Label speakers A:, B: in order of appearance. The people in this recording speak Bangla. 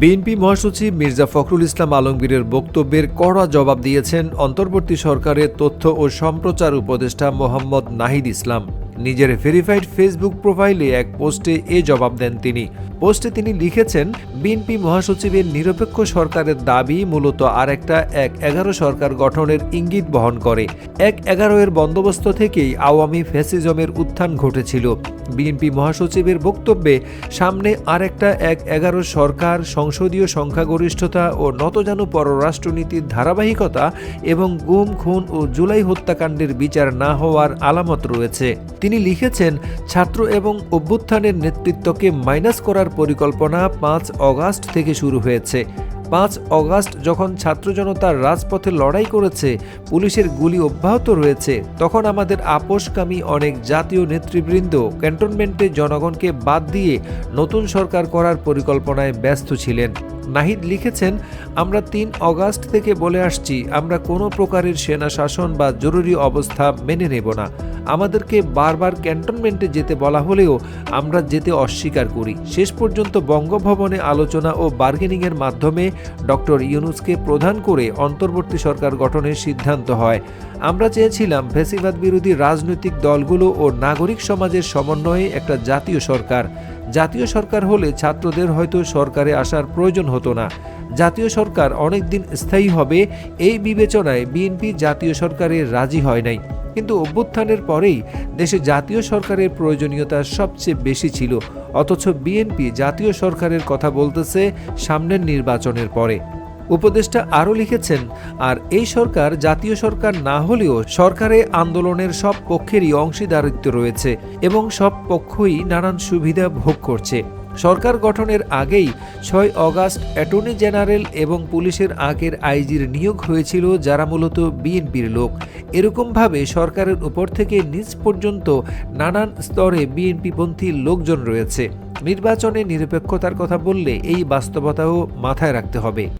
A: বিএনপি মহাসচিব মির্জা ফখরুল ইসলাম আলমগীরের বক্তব্যের কড়া জবাব দিয়েছেন অন্তর্বর্তী সরকারের তথ্য ও সম্প্রচার উপদেষ্টা মোহাম্মদ নাহিদ ইসলাম। নিজের ভেরিফাইড ফেসবুক প্রোফাইলে এক পোস্টে এ জবাব দেন তিনি। পোস্টে তিনি লিখেছেন, বিএনপি মহাসচিবের নিরপেক্ষ সরকারের দাবি মূলত আরেকটা এক এগারো সরকার গঠনের ইঙ্গিত বহন করে। এক এগারো এর বন্দোবস্ত থেকেই আওয়ামী ফ্যাসিজমের উত্থান ঘটেছিল। বিএনপি মহাসচিবের বক্তব্যে, সামনে আরেকটা এক এগারো সরকার সংসদীয় সংখ্যাগরিষ্ঠতা ও নতজানু পররাষ্ট্রনীতির ধারাবাহিকতা এবং গুম, খুন ও জুলাই হত্যাকাণ্ডের বিচার না হওয়ার আলামত রয়েছে। তিনি লিখেছেন, ছাত্র এবং অভ্যুত্থানের নেতৃত্বকে মাইনাস করার পরিকল্পনা পাঁচ অগাস্ট থেকে শুরু হয়েছে। পাঁচ অগাস্ট যখন ছাত্র জনতার রাজপথে লড়াই করেছে, পুলিশের গুলি অব্যাহত রয়েছে, তখন আমাদের আপোষকামী অনেক জাতীয় নেতৃবৃন্দ ক্যান্টনমেন্টে জনগণকে বাদ দিয়ে নতুন সরকার করার পরিকল্পনায় ব্যস্ত ছিলেন। নাহিদ লিখেছেন, আমরা তিন অগাস্ট থেকে বলে আসছি, আমরা কোনো প্রকারের সেনা শাসন বা জরুরি অবস্থা মেনে নেব না। আমাদেরকে বারবার ক্যান্টনমেন্টে যেতে বলা হলেও আমরা যেতে অস্বীকার করি। শেষ পর্যন্ত বঙ্গভবনে আলোচনা ও বার্গেনিংয়ের মাধ্যমে ডক্টর ইউনুসকে প্রধান করে অন্তর্বর্তী সরকার গঠনের সিদ্ধান্ত হয়। আমরা চেয়েছিলাম ফেসিবাদ বিরোধী রাজনৈতিক দলগুলো ও নাগরিক সমাজের সমন্বয়ে একটা জাতীয় সরকার। জাতীয় সরকার হলে ছাত্রদের হয়তো সরকারে আসার প্রয়োজন হতো না। জাতীয় সরকার অনেকদিন স্থায়ী হবে, এই বিবেচনায় বিএনপি জাতীয় সরকারে রাজি হয় নাই। কিন্তু অভ্যুত্থানের পরেই দেশে জাতীয় সরকারের প্রয়োজনীয়তা সবচেয়ে বেশি ছিল, অথচ বিএনপি জাতীয় সরকারের কথা বলতেছে সামনের নির্বাচনের পরে। উপদেষ্টা আরও লিখেছেন, আর এই সরকার জাতীয় সরকার না হলেও সরকারে আন্দোলনের সব পক্ষেরই অংশীদারিত্ব রয়েছে এবং সব পক্ষই নানান সুবিধা ভোগ করছে। সরকার গঠনের আগেই ছয় অগাস্ট অ্যাটর্নি জেনারেল এবং পুলিশের আগের আইজির নিয়োগ হয়েছিল যারা মূলত বিএনপির লোক। এরকমভাবে সরকারের উপর থেকে নিচ পর্যন্ত নানান স্তরে বিএনপিপন্থী লোকজন রয়েছে। নির্বাচনে নিরপেক্ষতার কথা বললে এই বাস্তবতাও মাথায় রাখতে হবে।